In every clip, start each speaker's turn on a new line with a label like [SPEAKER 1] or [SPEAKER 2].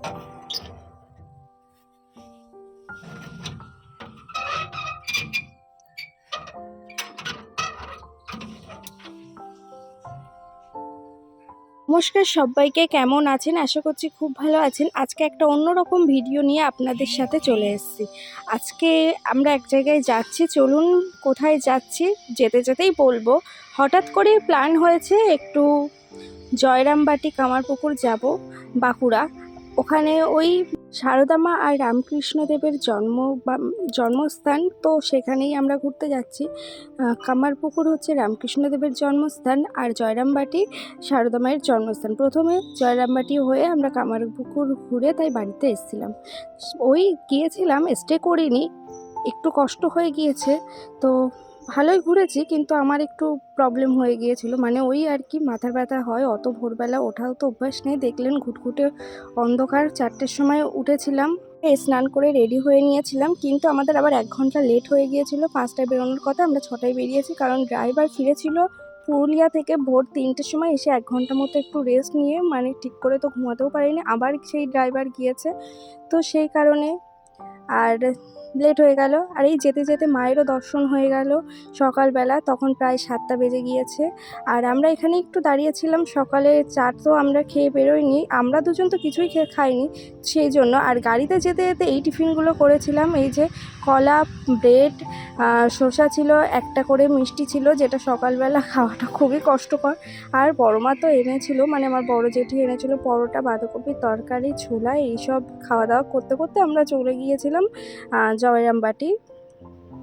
[SPEAKER 1] নমস্কার সবাইকে, কেমন আছেন? আশা করছি খুব ভালো আছেন। আজকে একটা অন্যরকম ভিডিও নিয়ে আপনাদের সাথে চলে এসেছি। আজকে আমরা এক জায়গায় যাচ্ছি। চলুন কোথায় যাচ্ছি, যেতে যেতেই বলব। হঠাৎ করে প্ল্যান হয়েছে একটু জয়রামবাটি কামারপুকুর যাব, বাঁকুড়া। ওখানে ওই সারদামা আর রামকৃষ্ণদেবের জন্ম বা- জন্মস্থান, তো সেখানেই আমরা ঘুরতে যাচ্ছি। কামারপুকুর হচ্ছে রামকৃষ্ণদেবের জন্মস্থান আর জয়রামবাটি সারদা মায়ের জন্মস্থান। প্রথমে জয়রামবাটি হয়ে আমরা কামারপুকুর ঘুরে তাই বাড়িতে এসেছিলাম। ওই গিয়েছিলাম স্টে করিনি, একটু কষ্ট হয়ে গিয়েছে, তো ভালোই ঘুরেছি, কিন্তু আমার একটু প্রবলেম হয়ে গিয়েছিল। মানে ওই আর কি মাথার ব্যথা হয়, অত ভোরবেলা ওঠাও তো অভ্যাস নেই। দেখলেন ঘুটঘুটে অন্ধকার, চারটের সময় উঠেছিলাম স্নান করে রেডি হয়ে নিয়েছিলাম, কিন্তু আমাদের আবার এক ঘণ্টা লেট হয়ে গিয়েছিল। পাঁচটায় বেরোনোর কথা, আমরা ছটায় বেরিয়েছি, কারণ ড্রাইভার ফিরেছিল পুরুলিয়া থেকে ভোর তিনটের সময়, এসে এক ঘণ্টা মতো একটু রেস্ট নিয়ে মানে ঠিক করে তো ঘুমাতেও পারিনি, আবার সেই ড্রাইভার গিয়েছে। তো সেই কারণে, আর লেট হয়ে গেল। আর এই যেতে যেতে মায়েরও দর্শন হয়ে গেল সকালবেলা। তখন প্রায় সাতটা বেজে গিয়েছে। আর আমরা এখানে একটু দাঁড়িয়েছিলাম। সকালে চা তো আমরা খেয়ে বেরোইনি। আমরা দুজন তো কিছুই খেয়ে খাইনি সেই জন্য। আর গাড়িতে যেতে যেতে এই টিফিনগুলো করেছিলাম। এই যে কলা ব্রেড শসা ছিল, একটা করে মিষ্টি ছিল, যেটা সকালবেলা খাওয়াটা খুবই কষ্টকর। আর বড় মা তো এনেছিল মানে আমার বড় জেঠি এনেছিল পরোটা, বাঁধাকপির তরকারি, ছোলা, এইসব খাওয়া দাওয়া করতে করতে আমরা চলে গিয়েছিলাম। আহ, জয়রামবাটি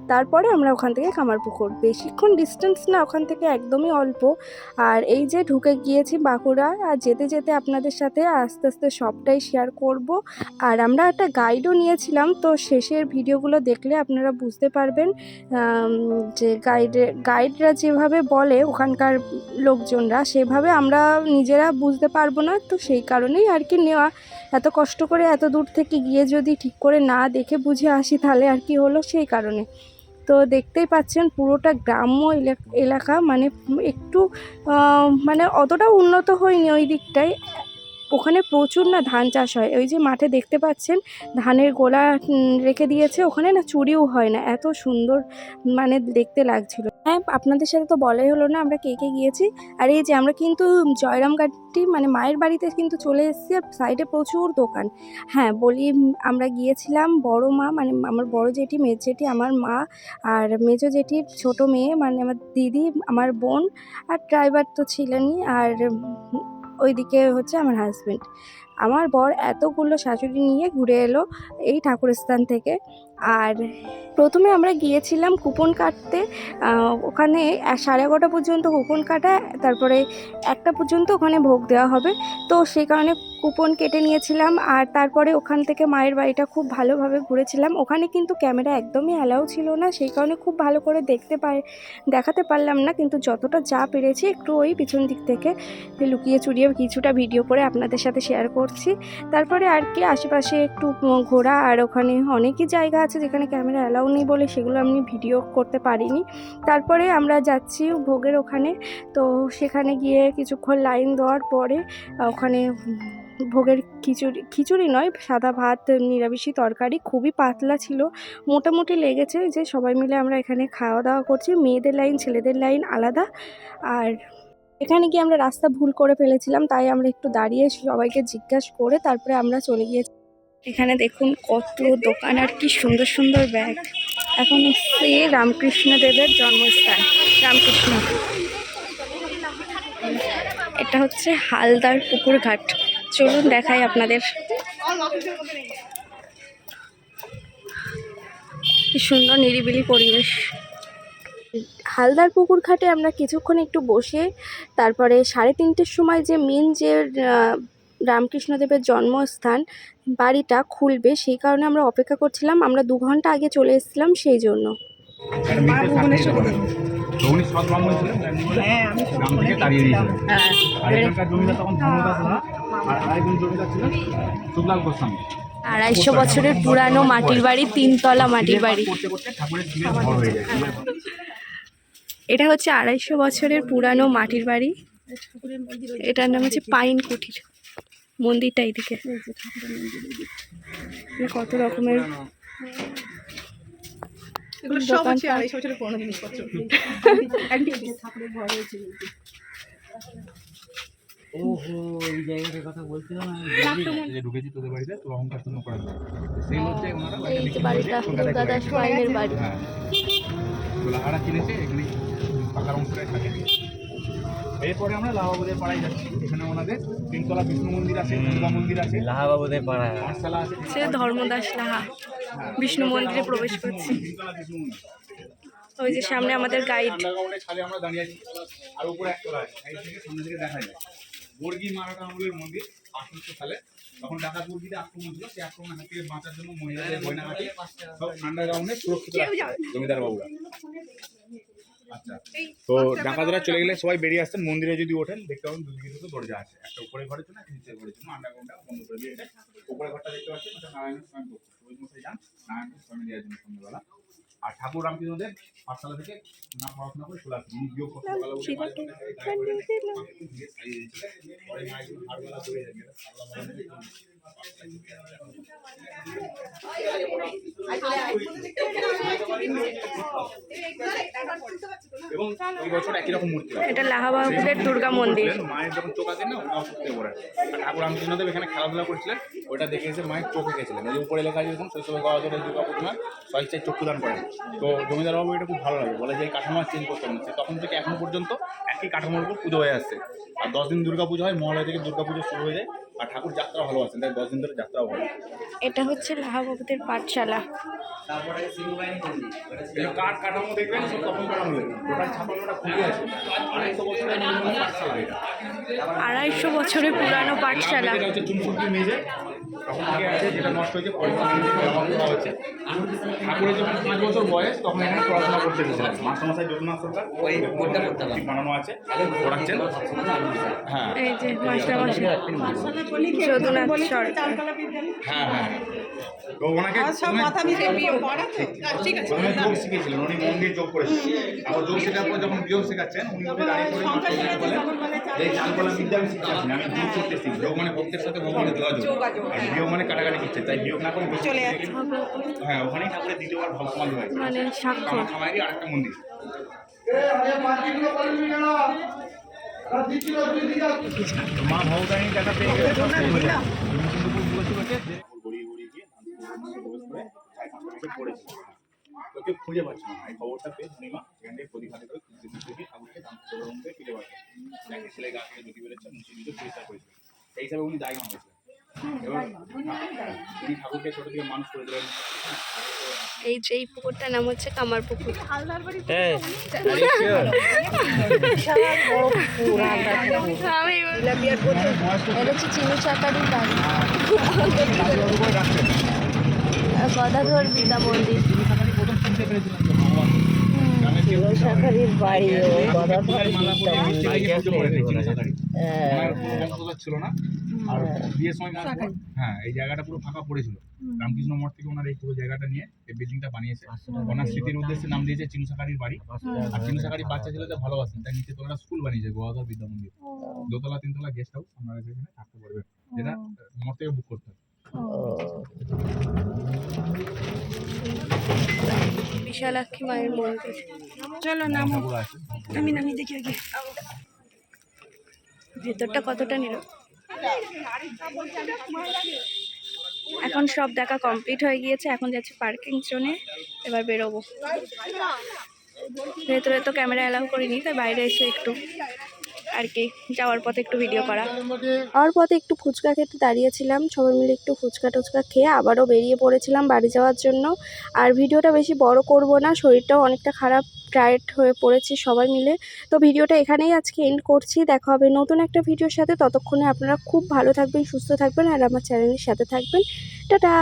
[SPEAKER 1] তারপরে আমরা ওখান থেকে কামারপুকুর। বেশিক্ষণ ডিস্টেন্স না ওখান থেকে একদমই অল্প। আর এই যে ঢুকে গিয়েছি বাঁকুড়া আর যেতে যেতে আপনাদের সাথে আস্তে আস্তে সবটাই শেয়ার করব। আর আমরা একটা গাইডও নিয়েছিলাম তো শেষের ভিডিওগুলো দেখলে আপনারা বুঝতে পারবেন যে গাইডে গাইডরা যেভাবে বলে ওখানকার লোকজনরা সেভাবে আমরা নিজেরা বুঝতে পারব না তো সেই কারণেই আর কি নেওয়া। এত কষ্ট করে এত দূর থেকে গিয়ে যদি ঠিক করে না দেখে বুঝে আসি তাহলে আর কি হলো সেই কারণে। তো দেখতেই পাচ্ছেন পুরোটা গ্রাম্য এলাক- মানে একটু মানে অতটা উন্নত হয়নি ওই দিকটায়। ওখানে প্রচুর না ধান চাষ হয়। ওই যে মাঠে দেখতে পাচ্ছেন, ধানের গোলা রেখে দিয়েছে। ওখানে না চুরিও হয় না। এত সুন্দর মানে দেখতে লাগছিল। হ্যাঁ আপনাদের সাথে তো বলাই হলো না, আমরা কে কে গিয়েছি। আর এই যে আমরা কিন্তু জয়রামঘাটি মানে মায়ের বাড়িতে কিন্তু চলে এসেছি, আর সাইডে প্রচুর দোকান। হ্যাঁ বলি, আমরা গিয়েছিলাম বড় মা মানে আমার বড় জেঠি, মেজ জেঠি, আমার মা, আর মেজো জেঠির ছোট মেয়ে মানে আমার দিদি, আমার বোন, আর ড্রাইভার তো ছিলেনই। আর ওইদিকে হচ্ছে আমার হাজবেন্ড আমার বর এতগুলো শাশুড়ি নিয়ে ঘুরে এলো এই ঠাকুরস্থান থেকে। আর প্রথমে আমরা গিয়েছিলাম কুপন কাটতে ওখানে সাড়ে এগারোটা পর্যন্ত কুপন কাটা, তারপরে একটা পর্যন্ত ওখানে ভোগ দেওয়া হবে। তো সেই কারণে কুপন কেটে নিয়েছিলাম আর তারপরে ওখান থেকে মায়ের বাড়িটা খুব ভালোভাবে ঘুরেছিলাম। ওখানে কিন্তু ক্যামেরা একদমই অ্যালাউ ছিল না, সেই কারণে খুব ভালো করে দেখতে পাই দেখাতে পারলাম না, কিন্তু যতটা যা পেরেছি একটু ওই পিছন দিক থেকে লুকিয়ে চুরিয়ে কিছুটা ভিডিও করে আপনাদের সাথে শেয়ার করছি। তারপরে আর কি আশেপাশে একটু ঘোরা আর ওখানে অনেকই জায়গা আছে যেখানে ক্যামেরা অ্যালাউ নেই বলে সেগুলো আমি ভিডিও করতে পারিনি। তারপরে আমরা যাচ্ছি ভোগের ওখানে। তো সেখানে গিয়ে কিছুক্ষণ লাইন দেওয়ার পরে ওখানে ভোগের খিচুড়ি খিচুড়ি নয়, সাদা ভাত, নিরামিষি তরকারি খুবই পাতলা ছিল। মোটামুটি লেগেছে যে সবাই মিলে আমরা এখানে খাওয়া দাওয়া করছি। মেয়েদের লাইন, ছেলেদের লাইন আলাদা। আর এখানে গিয়ে আমরা রাস্তা ভুল করে ফেলেছিলাম, তাই আমরা একটু দাঁড়িয়ে সবাইকে জিজ্ঞাসা করে তারপরে আমরা চলে গিয়েছি। এখানে দেখুন কত দোকান আর কি সুন্দর সুন্দর ব্যাগ। এখন এসছে রামকৃষ্ণ দেবের জন্মস্থান, রামকৃষ্ণ। এটা হচ্ছে হালদার পুকুর ঘাট। চলুন দেখাই আপনাদের। কি সুন্দর নিরিবিলি পরিবেশ। হালদার পুকুর ঘাটে আমরা কিছুক্ষণ একটু বসে তারপরে সাড়ে তিনটের সময় যে মেন যে রামকৃষ্ণদেবের জন্মস্থান বাড়িটা খুলবে সেই কারণে আমরা অপেক্ষা করছিলাম। আমরা দু ঘণ্টা আগে চলে এসেছিলাম সেই জন্য।
[SPEAKER 2] ছিলেন
[SPEAKER 3] হ্যাঁ
[SPEAKER 2] শুক্লাল গোস্বামী।
[SPEAKER 1] আড়াইশো বছরের পুরানো মাটির বাড়ি তিনতলা মাটির বাড়ি।
[SPEAKER 2] করতে করতে ঠাকুরের ঝিলের ঘর হয়ে যায়
[SPEAKER 1] এটা হচ্ছে আড়াইশো বছরের পুরানো মাটির বাড়ি। এটার নাম হচ্ছে পাইন কুঠির। মন্দিরটা এইদিকে। এখানে কত রকমের
[SPEAKER 3] এগুলো সব
[SPEAKER 1] দোকানপাট।
[SPEAKER 3] হচ্ছে আড়াইশো বছরের পুরোনো জিনিসপত্র।
[SPEAKER 2] ওহো এই জায়গাটার কথা বলছিল যে ঢুকেছি তোদের বাড়িতে তোর অহংকার শূন্য করার সেই হচ্ছে ওনারা
[SPEAKER 1] বাড়িটা দুর্গা দাস মাইনের বাড়ি।
[SPEAKER 2] হ্যাঁ। গোলাহারা কিনেছে এখানে পাকা রং থাকে। এরপরে আমরা লাহাবাবুদের পাড়ায় যাচ্ছি। এখানে ওনাদের তিনতলা বিষ্ণু মন্দির আছে দুর্গা মন্দির আছে।
[SPEAKER 4] লাহাবাবুদের পাড়া
[SPEAKER 2] পাঠশালা আছে।
[SPEAKER 1] সে ধর্মদাস লাহা বিষ্ণু মন্দিরে প্রবেশ করছি। ওই যে সামনে আমাদের গাইড
[SPEAKER 2] ছাদে আমরা দাঁড়িয়ে আছি। আর উপরে একতলা আছে এই থেকে সামনে থেকে দেখা যায়। বর্গি মারাঠা আমলের মন্দির আঠারোশো সালে তখন ডাকাত বর্গিতে আক্রমণ ছিল। সেই আক্রমণ হাত থেকে বাঁচার জন্য মহিলাদের গয়নাঘাটি সব আন্ডারগ্রাউন্ডে সুরক্ষিত জমিদার বাবুরা তো ডাকাতরা চলে গেলে সবাই বেরিয়ে আসতেন মন্দিরে যদি ওঠেন দেখতে পাবেন দুদিকে দুটো দরজা আছে একটা উপরে ঘরের জন্য একটা নিচের ঘরের জন্য আন্ডারগ্রাউন্ডটা বন্ধ করে দিয়েছে উপরে ঘরটা দেখতে পাচ্ছেন ওটা নারায়ণ স্বামী ওই মশাই যান নারায়ণ স্বামী দেওয়ার জন্য সন্ধ্যাবেলা আর ঠাকুর রামকৃষ্ণদেব পাঠশালা থেকে না পড়াশোনা করে চলে আসেন উনি বিয়োগ করতে সকালে উঠে মাঝে মধ্যে গায়ে পড়ে দিয়ে দিয়ে সারিয়ে দিয়েছিলেন। পরে মায়ের জন্য হাড়বেলা করে যাবে এবং এই বছর একই রকম মূর্তি
[SPEAKER 1] এটা লাহাবাবুদের দুর্গা মন্দির।
[SPEAKER 2] মায়ের যখন চোখ আছে না ওটা সত্যি করে আর ঠাকুর রামকৃষ্ণদেব এখানে খেলাধুলা করছিলেন ওটা দেখে এসে মায়ের চোখ এঁকেছিলেন। এই উপরে লেখা আছে দেখুন শৈশবে গাওয়া চলে দুর্গা প্রতিমা স্বেচ্ছায় চক্ষুদান করেন। তো জমিদার বাবু এটা খুব ভালো লাগে বলে যে এই কাঠামো চেঞ্জ করতে। সে তখন থেকে এখনও পর্যন্ত একই কাঠামোর উপর পুজো হয়ে আসছে। আর দশ দিন দুর্গা পুজো হয় মহালয় থেকে দুর্গা পুজো শুরু হয়ে যায়। আর ঠাকুর যাত্রা ভালোবাসেন তাই দশ দিন ধরে যাত্রাও ভালো।
[SPEAKER 1] এটা হচ্ছে লাহাবাবুদের পাঠশালা।
[SPEAKER 2] কাঠ কাঠামো দেখবেন? সব তখন কাঠামো দেখবেন। ছাপানোটা খুবই আছে। আড়াইশো বছরের।
[SPEAKER 1] আড়াইশো পুরানো পাঠশালা।
[SPEAKER 2] হচ্ছে মেজে তখন থেকে আছে যেটা নষ্ট হয়েছে পলিথিন দিয়ে ব্যবহার করা হচ্ছে। ঠাকুরের যখন পাঁচ বছর বয়স তখন এখানে পড়াশোনা করতে গেছিলেন মাস্টারমশাই যদুনাথ সরকার ওই বোর্ডটা বানানো আছে? পড়াচ্ছেন? হ্যাঁ।
[SPEAKER 1] এই যে
[SPEAKER 2] হ্যাঁ হ্যাঁ। তো ওনাকে যোগ শিখেছিলেন উনি মন দিয়ে যোগ করেছিলেন তারপর যোগ শেখার পর যখন বিয়োগ শেখাচ্ছেন উনি উঠে দাঁড়িয়ে পড়ে এই চালকলা বিদ্যা আমি না, আমি যোগ করতেছি। যোগ মানে ভক্তের সাথে ভগবানের যোগাযোগ। বিয়োগ মানে কাটাকাটি শিখছে তাই বিয়োগ না করে
[SPEAKER 3] চলে
[SPEAKER 2] গেলে- হ্যাঁ ওখানেই ঠাকুরের দ্বিতীয়বার হয়
[SPEAKER 1] মানে
[SPEAKER 2] আরেকটা মন্দির। মা দেখা পেয়ে খুঁজে না এই খবরটা পেয়ে পূর্ণিমা এখান থেকে প্রতিঘাতে করে খুঁজতে খুঁজতে ঠাকুরকে ফিরে একটা ছেলে পরিষ্কার সেই হিসাবে উনি জায়গা হয়েছিলেন এবার উনি ঠাকুরকে ছোট থেকে মানুষ করে দিলেন।
[SPEAKER 1] এই যে এই পুকুরটার নাম হচ্ছে কামার পুকুর। চিনু গদাধর বিদ্যা মন্দির
[SPEAKER 4] বাড়ি
[SPEAKER 2] ছিল না আর বিয়ের সময় হ্যাঁ এই জায়গাটা পুরো ফাঁকা পড়েছিল। রামকৃষ্ণ মঠ থেকে ওনার এই পুরো জায়গাটা নিয়ে এই বিল্ডিংটা বানিয়েছে। ওনার স্মৃতির উদ্দেশ্যে নাম দিয়েছে চিনু সাকারির বাড়ি আর চিনু সাকারির বাচ্চা ছেলেদের ভালোবাসেন তাই নিচে তোলা স্কুল বানিয়েছে গোয়াধর বিদ্যা মন্দির। দোতলা তিনতলা গেস্ট হাউস আপনারা যেখানে থাকতে পারবেন। যেটা মঠ থেকে বুক করতে হবে।
[SPEAKER 1] বিশালাক্ষী মায়ের মন্দির। চলো
[SPEAKER 2] আছে।
[SPEAKER 1] নামি নামি দেখি আগে। ভেতরটা কতটা নিল এখন সব দেখা কমপ্লিট হয়ে গিয়েছে, এখন যাচ্ছে পার্কিং জোনে, এবার বেরোবো। ভেতরে তো ক্যামেরা অ্যালাউ করিনি, তাই বাইরে এসে একটু আর কি, যাওয়ার পথে একটু ভিডিও করা। যাওয়ার পথে একটু ফুচকা খেতে দাঁড়িয়েছিলাম, সবাই মিলে একটু ফুচকা টুচকা খেয়ে আবারও বেরিয়ে পড়েছিলাম বাড়ি যাওয়ার জন্য। আর ভিডিওটা বেশি বড় করব না, শরীরটাও অনেকটা খারাপ টায়ার্ড হয়ে পড়েছি সবাই মিলে। তো ভিডিওটা এখানেই আজকে এন্ড করছি, দেখা হবে নতুন একটা ভিডিওর সাথে। ততক্ষণে আপনারা খুব ভালো থাকবেন, সুস্থ থাকবেন, আর আমার চ্যানেলের সাথে থাকবেন। টাটা!